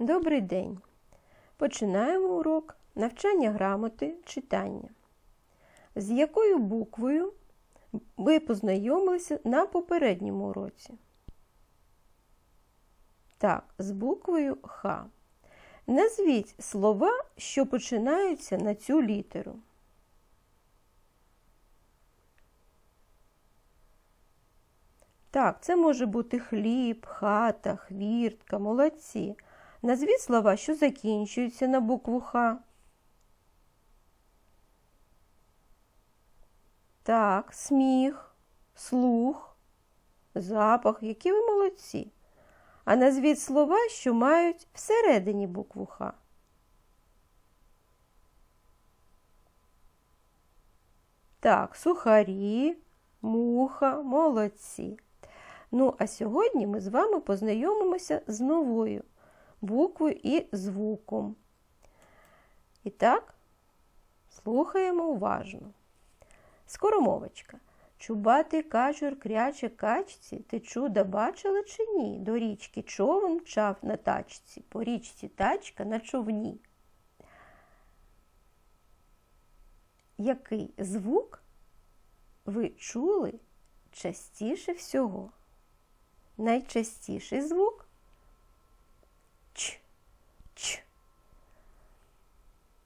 Добрий день! Починаємо урок навчання грамоти читання. З якою буквою ви познайомилися на попередньому уроці? Так, з буквою Х. Назвіть слова, що починаються на цю літеру. Так, це може бути хліб, хата, хвіртка, молодці. Назвіть слова, що закінчуються на букву Х. Так, сміх, слух, запах, які ви молодці. А назвіть слова, що мають всередині букву Х. Так, сухарі, муха, молодці. Ну, а сьогодні ми з вами познайомимося з новою буквою і звуком. І так, слухаємо уважно. Скоромовочка. Чубатий качур кряче качці, ти чуда бачила чи ні? До річки човен мчав на тачці, по річці тачка на човні. Який звук ви чули частіше всього? Найчастіший звук Ч. Ч.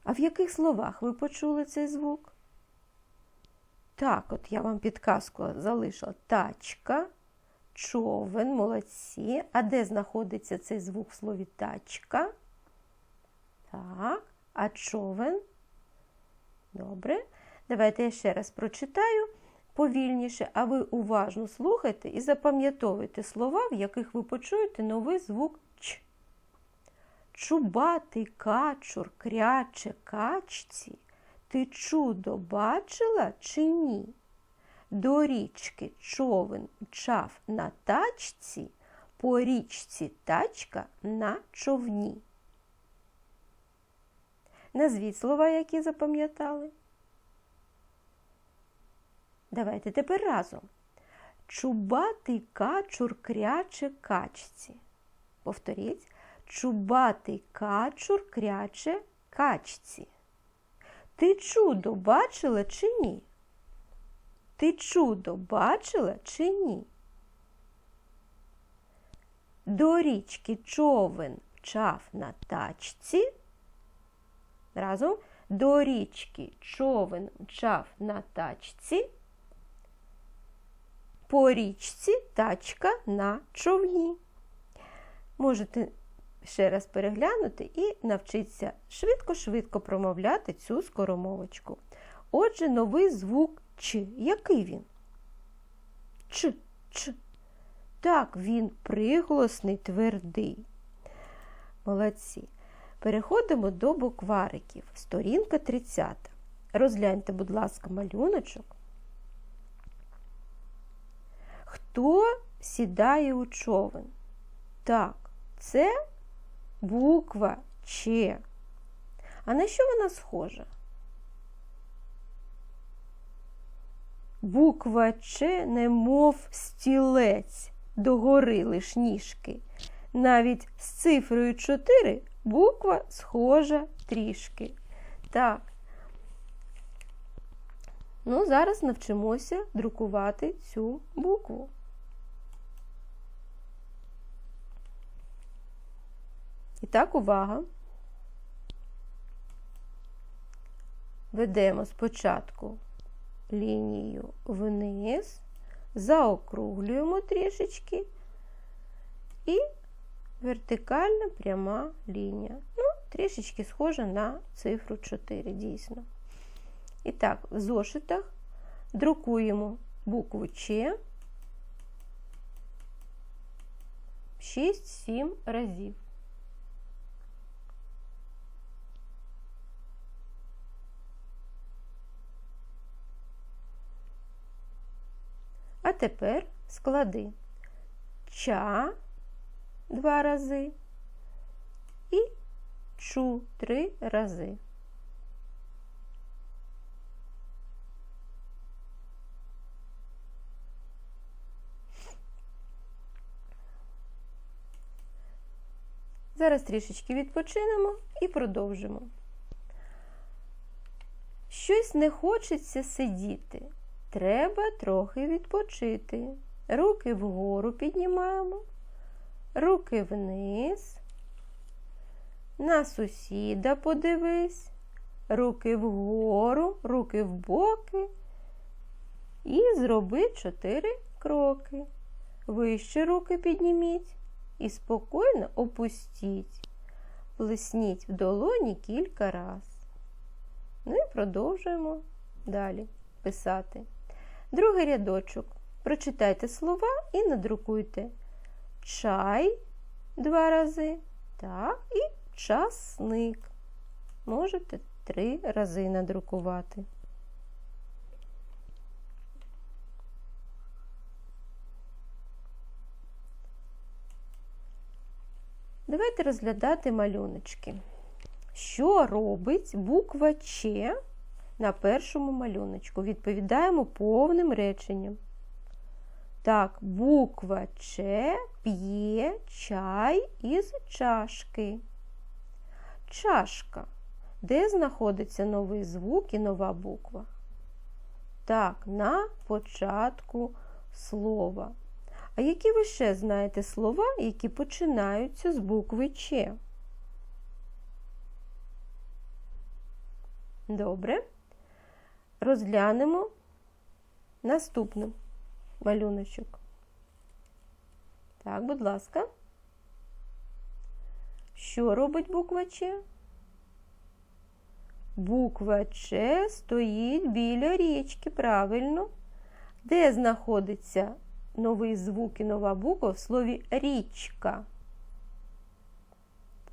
А в яких словах ви почули цей звук? Так, от я вам підказку залишила тачка, човен, молодці. А де знаходиться цей звук в слові тачка? Так, а човен? Добре. Давайте я ще раз прочитаю повільніше, а ви уважно слухайте і запам'ятовуйте слова, в яких ви почуєте новий звук Ч. Чубатий качур кряче качці. Ти чудо бачила чи ні? До річки човен мчав на тачці, по річці тачка на човні. Назвіть слова, які запам'ятали. Давайте тепер разом. Чубатий качур кряче качці. Повторіть. Чубатий качур кряче качці. Ти чудо бачила чи ні? Ти чудо бачила чи ні? До річки човен мчав на тачці. Разом до річки човен мчав на тачці. По річці тачка на човні. Можете ще раз переглянути і навчитися швидко-швидко промовляти цю скоромовочку. Отже, новий звук Ч. Який він? Ч, Ч. Так, він приголосний, твердий. Молодці. Переходимо до буквариків. Сторінка 30. Розгляньте, будь ласка, малюночок. Хто сідає у човен? Так, це буква Ч. А на що вона схожа? Буква Ч, немов стілець, догори лиш ніжки. Навіть з цифрою 4 буква схожа трішки. Так. Ну, зараз навчимося друкувати цю букву. І так, увага. Ведемо спочатку лінію вниз, заокруглюємо трішечки і вертикальна пряма лінія. Ну, трішечки схожа на цифру 4, дійсно. І так, в зошитах друкуємо букву Ч 6-7 разів. А тепер склади ча два рази і чу три рази. Зараз трішечки відпочинемо і продовжимо. Щось не хочеться сидіти. Треба трохи відпочити. Руки вгору піднімаємо, руки вниз. На сусіда подивись, руки вгору, руки в боки. І зроби чотири кроки. Вище руки підніміть і спокійно опустіть. Плесніть в долоні кілька раз. Ну і продовжуємо далі писати. Другий рядочок. Прочитайте слова і надрукуйте чай два рази, так, і часник. Можете три рази надрукувати. Давайте розглядати малюночки. Що робить буква Ч на першому малюночку? Відповідаємо повним реченням. Так, буква Ч п'є чай із чашки. Чашка. Де знаходиться новий звук і нова буква? Так, на початку слова. А які ви ще знаєте слова, які починаються з букви Ч? Добре. Розглянемо наступний малюночок. Так, будь ласка. Що робить буква Ч? Буква Ч стоїть біля річки, правильно. Де знаходиться новий звук і нова буква в слові річка?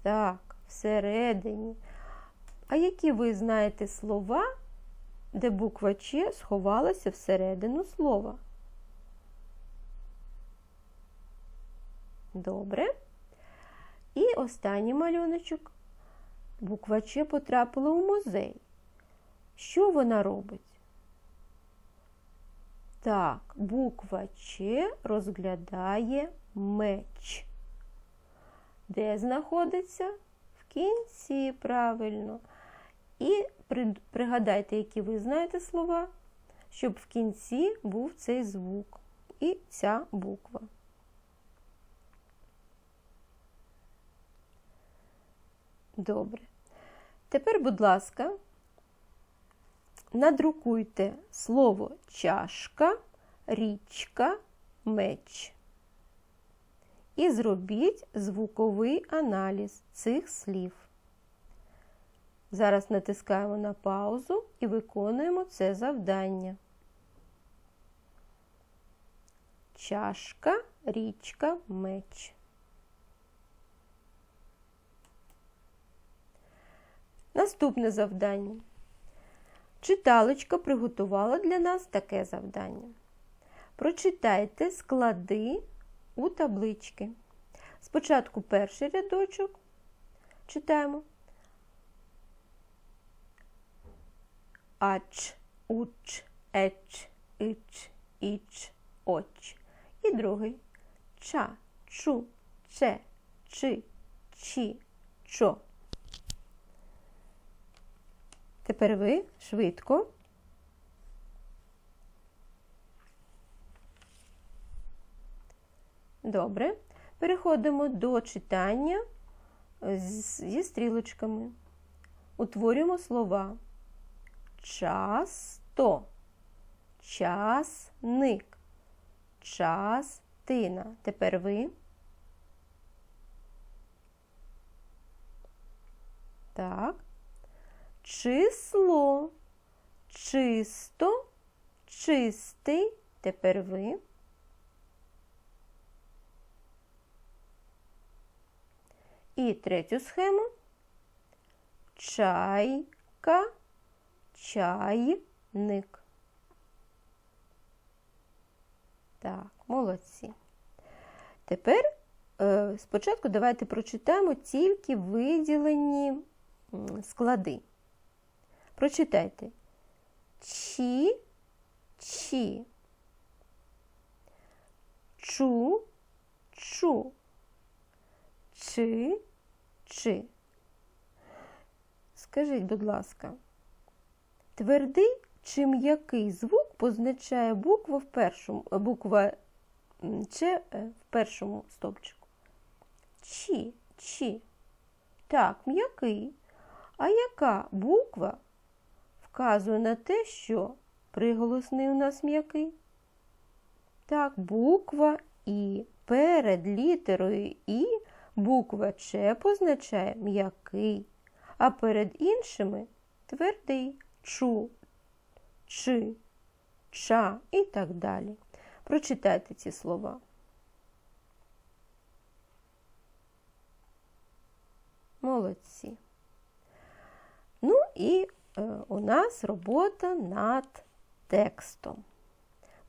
Так, всередині. А які ви знаєте слова, де буква Ч сховалася всередину слова? Добре. І останній малюночок. Буква Ч потрапила у музей. Що вона робить? Так, буква Ч розглядає меч. Де знаходиться? В кінці, правильно. І пригадайте, які ви знаєте слова, щоб в кінці був цей звук і ця буква. Добре. Тепер, будь ласка, надрукуйте слово чашка, річка, меч. І зробіть звуковий аналіз цих слів. Зараз натискаємо на паузу і виконуємо це завдання. Чашка, річка, меч. Наступне завдання. Читалочка приготувала для нас таке завдання. Прочитайте склади у таблички. Спочатку перший рядочок читаємо. Ач, уч, еч, ич, іч, оч. І другий ча, чу, че, чи, чі, чо. Тепер ви швидко. Добре. Переходимо до читання зі стрілочками. Утворюємо слова. Часто, часник, частина. Тепер ви. Так число, чисто, чистий. Тепер ви. І третю схему чайка, чайник. Так, молодці. Тепер е, спочатку давайте прочитаємо тільки виділені склади. Прочитайте. Чі, чі. Чу, чу. Чи, чи? Скажіть, будь ласка, твердий чи м'який звук позначає буква в першому, буква Ч в першому стовпчику? Чи, чи. Так, м'який. А яка буква вказує на те, що приголосний у нас м'який? Так, буква І. Перед літерою І буква Ч позначає м'який, а перед іншими твердий чу, чи, ча і так далі. Прочитайте ці слова. Молодці. Ну і е, у нас робота над текстом.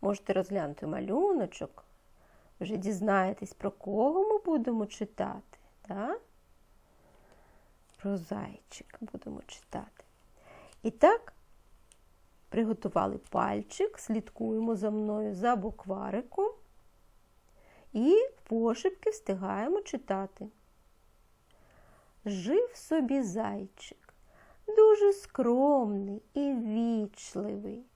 Можете розглянути малюночок, вже дізнаєтесь, про кого ми будемо читати. Так? Про зайчика будемо читати. І так, приготували пальчик, слідкуємо за мною за буквариком і пошепки встигаємо читати. Жив собі зайчик, дуже скромний і вічливий.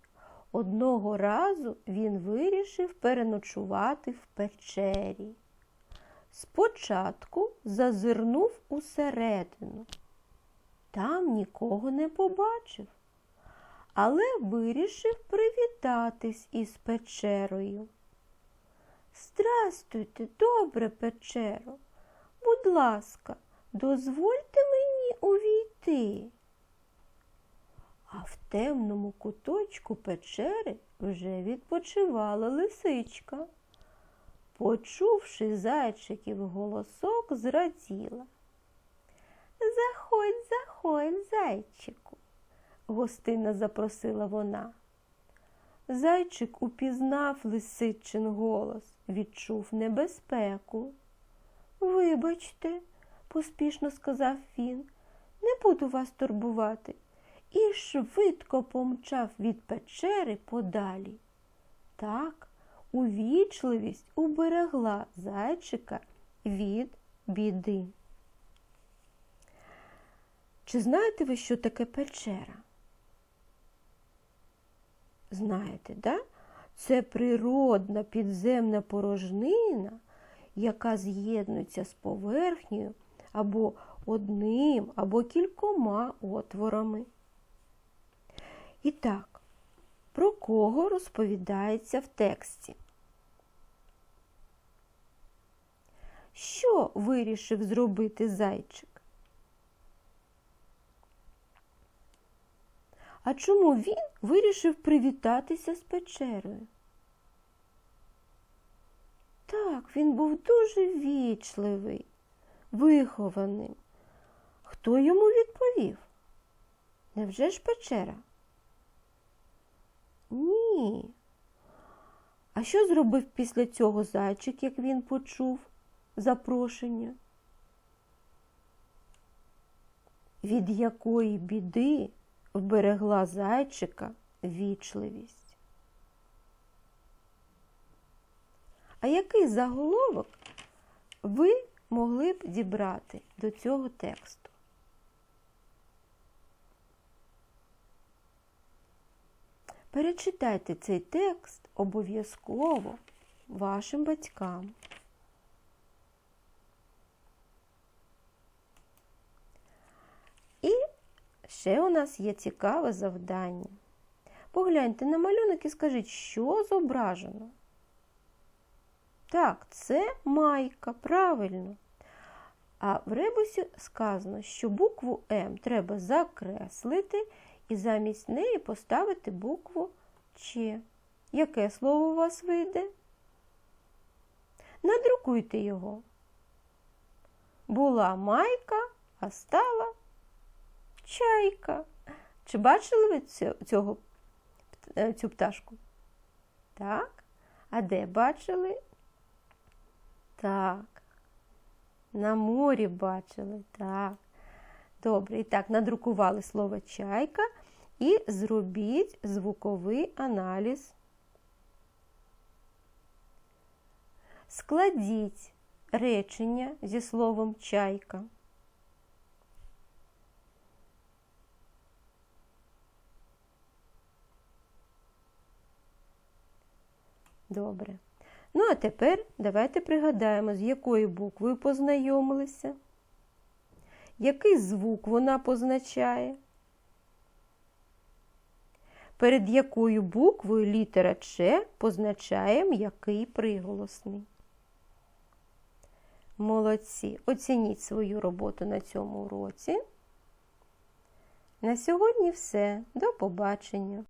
Одного разу він вирішив переночувати в печері. Спочатку зазирнув усередину. Там нікого не побачив, але вирішив привітатись із печерою. Здрастуйте, добре печеро, будь ласка, дозвольте мені увійти. А в темному куточку печери вже відпочивала лисичка. Почувши зайчиків голосок, зраділа. Заходь, заходь, зайчику, гостинно запросила вона. Зайчик упізнав лисичин голос, відчув небезпеку. Вибачте, поспішно сказав він, не буду вас турбувати і швидко помчав від печери подалі. Так, увічливість уберегла зайчика від біди. Чи знаєте ви, що таке печера? Знаєте, да? Це природна підземна порожнина, яка з'єднується з поверхнею або одним, або кількома отворами. І так, про кого розповідається в тексті? Що вирішив зробити зайчик? А чому він вирішив привітатися з печерою? Так, він був дуже вічливий, вихованим. Хто йому відповів? Невже ж печера? Ні. А що зробив після цього зайчик, як він почув запрошення? Від якої біди вберегла зайчика вічливість? А який заголовок ви могли б дібрати до цього тексту? Перечитайте цей текст обов'язково вашим батькам. І ще у нас є цікаве завдання. Погляньте на малюнок і скажіть, що зображено. Так, це майка, правильно. А в ребусі сказано, що букву М треба закреслити і замість неї поставити букву Ч. Яке слово у вас вийде? Надрукуйте його. Була майка, а стала чайка. Чи бачили ви цього, е, цю пташку? Так? А де бачили? Так. На морі бачили, так. Добре, і так, надрукували слово чайка і зробіть звуковий аналіз. Складіть речення зі словом чайка. Добре. Ну, а тепер давайте пригадаємо, з якою буквою познайомилися, який звук вона позначає, перед якою буквою літера Ч позначає м'який приголосний. Молодці! Оцініть свою роботу на цьому уроці. На сьогодні все. До побачення!